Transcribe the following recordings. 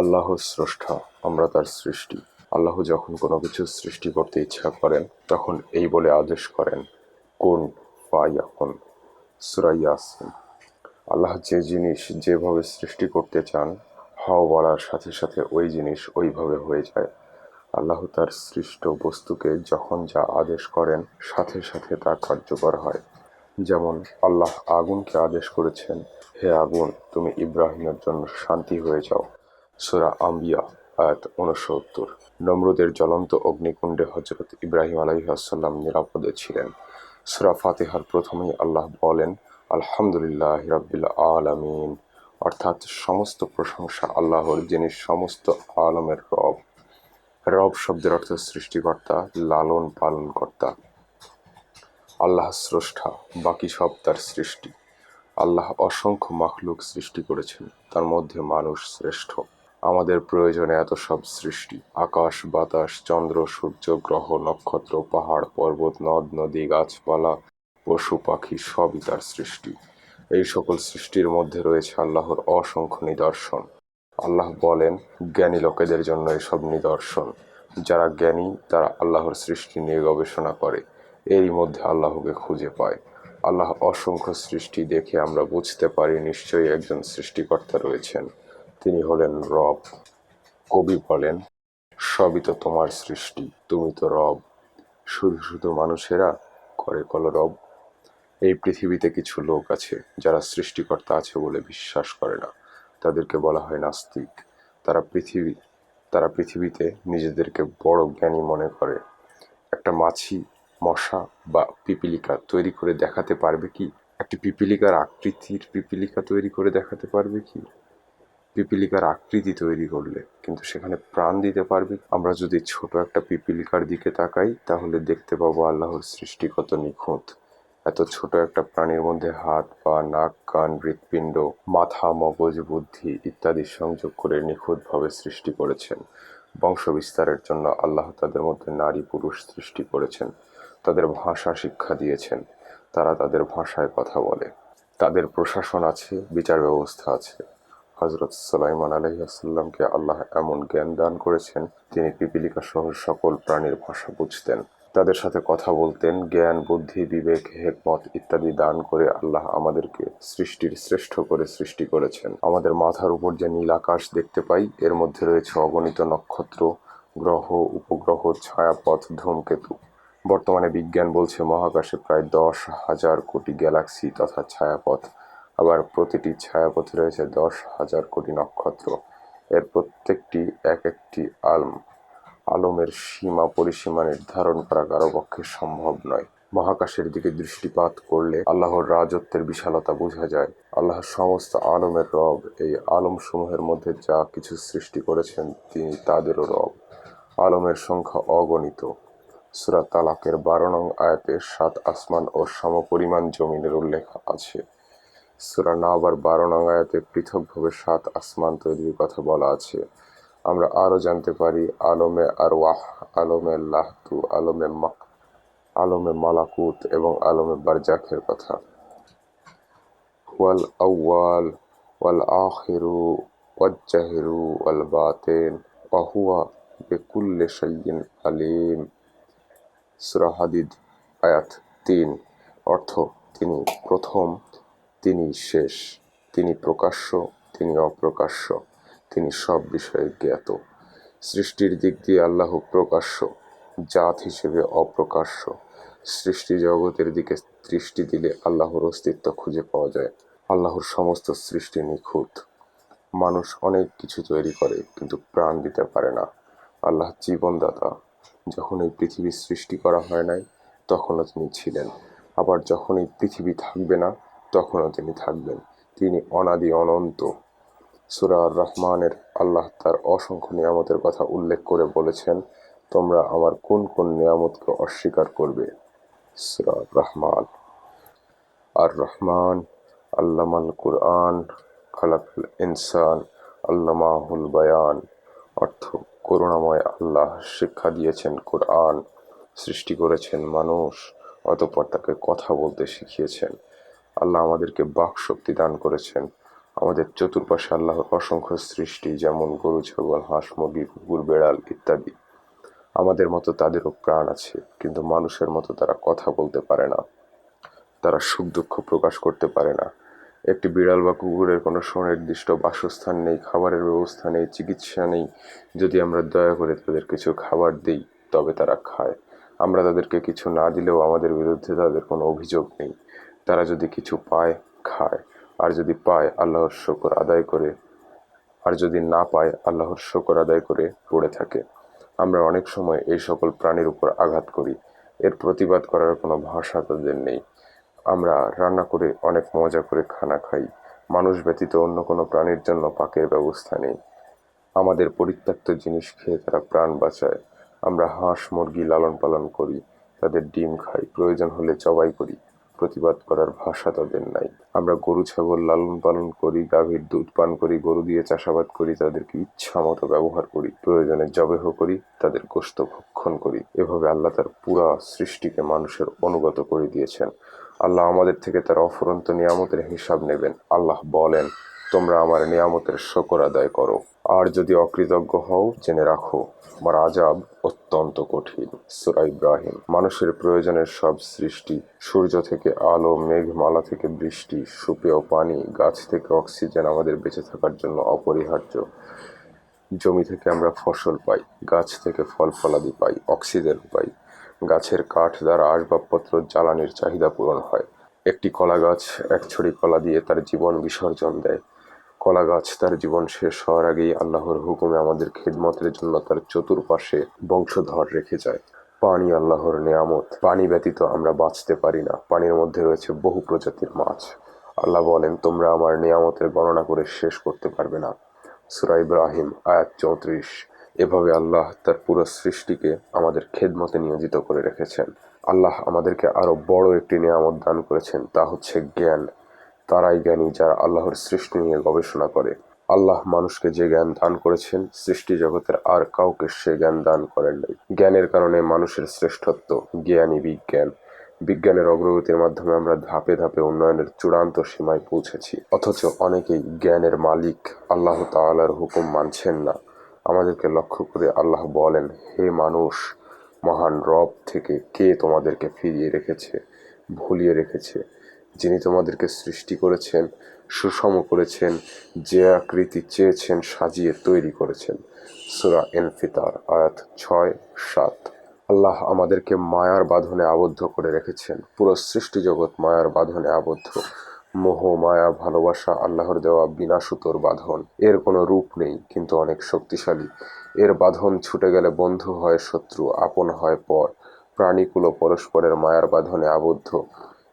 আল্লাহ স্রষ্টা, আমরা তার সৃষ্টি। আল্লাহ যখন কোনো কিছু সৃষ্টি করতে ইচ্ছা করেন, তখন এই বলে আদেশ করেন, কোন ফায়াকুন সূরা ইয়াসিন। আল্লাহ যে জিনিস যেভাবে সৃষ্টি করতে চান, হাও বলার সাথে সাথে ওই জিনিস ওইভাবে হয়ে যায়। আল্লাহ তার সৃষ্ট বস্তুকে যখন যা আদেশ করেন, সাথে সাথে তা কার্যকর হয়। যেমন, আল্লাহ আগুনকে আদেশ করেছেন, হে আগুন, তুমি ইব্রাহিমের জন্য শান্তি হয়ে যাও। সুরা আম্বিয়া, আয়াত উনসত্তর নমরুদের জ্বলন্ত অগ্নিকুণ্ডে হজরত ইব্রাহিম আলাইহাসাল্লাম নিরাপদে ছিলেন। সুরা ফাতেহার প্রথমেই আল্লাহ বলেন, আলহামদুলিল্লাহ রাব্বিল আলামিন। অর্থাৎ সমস্ত প্রশংসা আল্লাহর, যিনি সমস্ত আলমের রব। রব শব্দের অর্থ সৃষ্টিকর্তা, লালন পালনকর্তা। আল্লাহ স্রষ্টা, বাকি সব তার সৃষ্টি। আল্লাহ অসংখ্য মাখলুক সৃষ্টি করেছেন, তার মধ্যে মানুষ শ্রেষ্ঠ। আমাদের প্রয়োজনে এত সব সৃষ্টি। আকাশ, বাতাস, চন্দ্র, সূর্য, গ্রহ, নক্ষত্র, পাহাড়, পর্বত, নদ, নদী, গাছপালা, পশু, পাখি, সবই তার সৃষ্টি। এই সকল সৃষ্টির মধ্যে রয়েছে আল্লাহর অসংখ্য নিদর্শন। আল্লাহ বলেন, জ্ঞানী লোকেদের জন্য এসব নিদর্শন। যারা জ্ঞানী, তারা আল্লাহর সৃষ্টি নিয়ে গবেষণা করে। এরই মধ্যে আল্লাহকে খুঁজে পায়। আল্লাহ অসংখ্য সৃষ্টি দেখে আমরা বুঝতে পারি নিশ্চয়ই একজন সৃষ্টিকর্তা রয়েছেন। তিনি হলেন রব। কবি বলেন, সবই তো তোমার সৃষ্টি, তুমি তো রব। শুধু শুধু মানুষেরা করে কল রব। এই পৃথিবীতে কিছু লোক আছে যারা সৃষ্টিকর্তা আছে বলে বিশ্বাস করে না। তাদেরকে বলা হয় নাস্তিক। তারা পৃথিবী, তারা পৃথিবীতে নিজেদেরকে বড় জ্ঞানী মনে করে। একটা মাছি, মশা বা পিপিলিকা তৈরি করে দেখাতে পারবে কি? একটি পিপিলিকার আকৃতির পিপিলিকা তৈরি করে দেখাতে পারবে কি? পিপিলিকার আকৃতি তৈরি করলে, কিন্তু সেখানে প্রাণ দিতে পারবে। আমরা যদি ছোট একটা পিপিলিকার দিকে তাকাই, তাহলে দেখতে পাবো আল্লাহর সৃষ্টি কত নিখুঁত। এত ছোট একটা প্রাণীর মধ্যে হাত, পা, নাক, কান, হৃৎপিণ্ড, মাথা, মগজ, বুদ্ধি ইত্যাদি সংযোগ করে নিখুঁতভাবে সৃষ্টি করেছেন। বংশ বিস্তারের জন্য আল্লাহ তাদের মধ্যে নারী পুরুষ সৃষ্টি করেছেন। তাদের ভাষা শিক্ষা দিয়েছেন। তারা তাদের ভাষায় কথা বলে। তাদের প্রশাসন আছে, বিচার ব্যবস্থা আছে। হজরত সালাইমান আলহিহাসাল্লামকে আল্লাহ এমন জ্ঞান দান করেছেন, তিনি পিপিলিকা সহ সকল প্রাণীর ভাষা বুঝতেন। তাদের সাথে কথা বলতেন, জ্ঞান, বুদ্ধি, বিবেক, হেকমত ইত্যাদি দান করে আল্লাহ আমাদেরকে সৃষ্টির শ্রেষ্ঠ করে সৃষ্টি করেছেন। আমাদের মাথার উপর যে নীল আকাশ দেখতে পাই, এর মধ্যে রয়েছে অগণিত নক্ষত্র, গ্রহ, উপগ্রহ, ছায়াপথ, ধূমকেতু। বর্তমানে বিজ্ঞান বলছে মহাকাশে প্রায় দশ হাজার কোটি গ্যালাক্সি তথা ছায়াপথ আবার প্রতিটি ছায়াপথে রয়েছে দশ হাজার কোটি নক্ষত্র। এর প্রত্যেকটি এক একটি আলম, আলমের সীমা পরিসীমা নির্ধারণ করা কারও পক্ষে সম্ভব নয়। মহাকাশের দিকে দৃষ্টিপাত করলে আল্লাহর রাজত্বের বিশালতা বোঝা যায়। আল্লাহ সমস্ত আলমের রব, এই আলমসমূহের মধ্যে যা কিছু সৃষ্টি করেছেন, তিনি তাদেরও রব। আলমের সংখ্যা অগণিত। সুরা তালাকের বারো নং আয়াতে সাত আসমান ও সমপরিমাণ জমিনের উল্লেখ আছে। সুরা নাবার বারো নং আয়াতে পৃথকভাবে সাত আসমান তৈরির কথা বলা আছে। আমরা আরও জানতে পারি, আলমে আর ওয়াহ আলমে লাহতু, আলমে মাক, আলমে মালাকুত এবং আলমে বারজাখের কথা। ওয়াল আউয়াল, ওয়াল আখিরু, ওয়াজ্জাহিরু, ওয়াল বাতেন ওয়াহুয়া বেকুল্লে শাইয়িন আলিম। সূরা হাদিদ, আয়াত তিন। অর্থ, তিনি প্রথম তিনি শেষ, তিনি প্রকাশ্য, তিনি অপ্রকাশ্য, তিনি সব বিষয়ে জ্ঞাত। সৃষ্টির দিক দিয়ে আল্লাহ প্রকাশ্য, জাত হিসেবে অপ্রকাশ্য। সৃষ্টি জগতের দিকে দৃষ্টি দিলে আল্লাহর অস্তিত্ব খুঁজে পাওয়া যায়। আল্লাহর সমস্ত সৃষ্টি নিখুঁত। মানুষ অনেক কিছু তৈরি করে, কিন্তু প্রাণ দিতে পারে না। আল্লাহ জীবনদাতা। যখন এই পৃথিবীর সৃষ্টি করা হয় নাই, তখনও তিনি ছিলেন। আবার যখন এই পৃথিবী থাকবে না তখনও তিনি থাকবেন। তিনি অনাদি অনন্ত। সুরা রহমানের আল্লাহ তার অসংখ্য নিয়ামতের কথা উল্লেখ করে বলেছেন, তোমরা আমার কোন কোন নিয়ামতকে অস্বীকার করবে? সুরা রহমান আর রহমান আল্লামাল কুরআন, খালাকুল ইনসান, আল্লামাহুল বায়ান। অর্থ, করুণাময় আল্লাহ শিক্ষা দিয়েছেন কোরআন, সৃষ্টি করেছেন মানুষ, অতপর তাকে কথা বলতে শিখিয়েছেন। আল্লাহ আমাদেরকে বাক শক্তি দান করেছেন। আমাদের চতুর্পাশে আল্লাহর অসংখ্য সৃষ্টি, যেমন গরু, ছাগল, হাঁস, মুরগি, কুকুর, বেড়াল ইত্যাদি। আমাদের মতো তাদেরও প্রাণ আছে, কিন্তু মানুষের মতো তারা কথা বলতে পারে না। তারা সুখ দুঃখ প্রকাশ করতে পারে না। একটি বিড়াল বা কুকুরের কোনো সুনির্দিষ্ট বাসস্থান নেই, খাবারের ব্যবস্থা নেই, চিকিৎসা নেই। যদি আমরা দয়া করে তাদের কিছু খাবার দিই, তবে তারা খায়। আমরা তাদেরকে কিছু না দিলেও আমাদের বিরুদ্ধে তাদের কোনো অভিযোগ নেই। তারা যদি কিছু পায়, খায়। আর যদি পায়, আল্লাহর শকর আদায় করে। আর যদি না পায়, আল্লাহর শকর আদায় করে পড়ে থাকে। আমরা অনেক সময় এই সকল প্রাণীর উপর আঘাত করি। এর প্রতিবাদ করার কোনো ভাষা তাদের নেই। আমরা রান্না করে অনেক মজা করে খানা খাই। মানুষ ব্যতীত অন্য কোনো প্রাণীর জন্য পাকের ব্যবস্থা নেই। আমাদের পরিত্যক্ত জিনিস খেয়ে তারা প্রাণ বাঁচায়। আমরা হাঁস মুরগি লালন পালন করি। তাদের ডিম খাই। প্রয়োজন হলে জবাই করি। প্রতিবাদ করার ভাষা তাদের নাই। আমরা গরু, ছাগল লালন পালন করি, গাভীর দুধ পান করি, গরু দিয়ে চাষাবাদ করি, তাদেরকে ইচ্ছা মতো ব্যবহার করি, প্রয়োজনে জবেহ করি, তাদের গোস্ত ভক্ষণ করি। এভাবে আল্লাহ তার পুরা সৃষ্টিকে মানুষের অনুগত করে দিয়েছেন। আল্লাহ আমাদের থেকে তার অফুরন্ত নিয়ামতের হিসাব নেবেন। আল্লাহ বলেন, তোমরা আমার নিয়ামতের শকর আদায় করো। আর যদি অকৃতজ্ঞ হও, জেনে রাখো, আমার আজাব অত্যন্ত কঠিন। সুরা ইব্রাহিম, মানুষের প্রয়োজনের সব সৃষ্টি, সূর্য থেকে আলো, মেঘমালা থেকে বৃষ্টি সুপেয় পানি, গাছ থেকে অক্সিজেন আমাদের বেঁচে থাকার জন্য অপরিহার্য। জমি থেকে আমরা ফসল পাই, গাছ থেকে ফল ফলাদি পাই, অক্সিজেন পাই। গাছের কাঠ দ্বারা আসবাবপত্র জ্বালানির চাহিদা পূরণ হয়। একটি কলা গাছ এক ছড়ি কলা দিয়ে তার জীবন বিসর্জন দেয়। কলা গাছ তার জীবন শেষ হওয়ার আগেই আল্লাহর হুকুমে আমাদের খিদমতের জন্য তার চতুর্পাশে বংশধর রেখে যায়। পানি আল্লাহর নিয়ামত। পানি ব্যতীত আমরা বাঁচতে পারি না। পানির মধ্যে রয়েছে বহু প্রজাতির মাছ। আল্লাহ বলেন, তোমরা আমার নিয়ামতের গণনা করে শেষ করতে পারবে না। সুরা ইব্রাহিম, আয়াত চৌত্রিশ। এভাবে আল্লাহ তার পুরো সৃষ্টিকে আমাদের খেদমতে নিয়োজিত করে রেখেছেন। আল্লাহ আমাদেরকে আরও বড় একটি নিয়ামত দান করেছেন, তা হচ্ছে জ্ঞান। তারাই জ্ঞানী যারা আল্লাহর সৃষ্টি নিয়ে গবেষণা করে। আল্লাহ মানুষকে যে জ্ঞান দান করেছেন, সৃষ্টি জগতের আর কাউকে সে জ্ঞান দান করেন নাই। জ্ঞানের কারণে মানুষের শ্রেষ্ঠত্ব জ্ঞানী বিজ্ঞান। বিজ্ঞানের অগ্রগতির মাধ্যমে আমরা ধাপে ধাপে উন্নয়নের চূড়ান্ত সীমায় পৌঁছেছি। অথচ অনেকেই জ্ঞানের মালিক আল্লাহ তাআলার হুকুম মানছেন না। আমাদেরকে লক্ষ্য করে আল্লাহ বলেন, হে মানুষ, মহান রব থেকে কে তোমাদেরকে ফিরিয়ে রেখেছে, ভুলিয়ে রেখেছে? যিনি তোমাদেরকে সৃষ্টি করেছেন, সুষম করেছেন, যে আকৃতি চেয়েছেন, সাজিয়ে তৈরি করেছেন। সুরা এনফিতার, আয়াত ছয়, সাত। আল্লাহ আমাদেরকে মায়ার বাঁধনে আবদ্ধ করে রেখেছেন। পুরো সৃষ্টি জগৎ মায়ার বাঁধনে আবদ্ধ। মোহ, মায়া, ভালোবাসা, আল্লাহর দেওয়া বিনা সুতোর বাঁধন। এর কোনো রূপ নেই, কিন্তু অনেক শক্তিশালী। এর বাঁধন ছুটে গেলে বন্ধু হয় শত্রু, আপন হয় পর। প্রাণীকুলো পরস্পরের মায়ার বাঁধনে আবদ্ধ।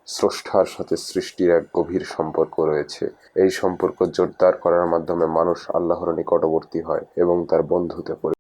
স্রষ্টার সাথে সৃষ্টির এক গভীর সম্পর্ক রয়েছে। এই সম্পর্ক জোরদার করার মাধ্যমে মানুষ আল্লাহর নিকটবর্তী হয় এবং তার বন্ধুতে পরি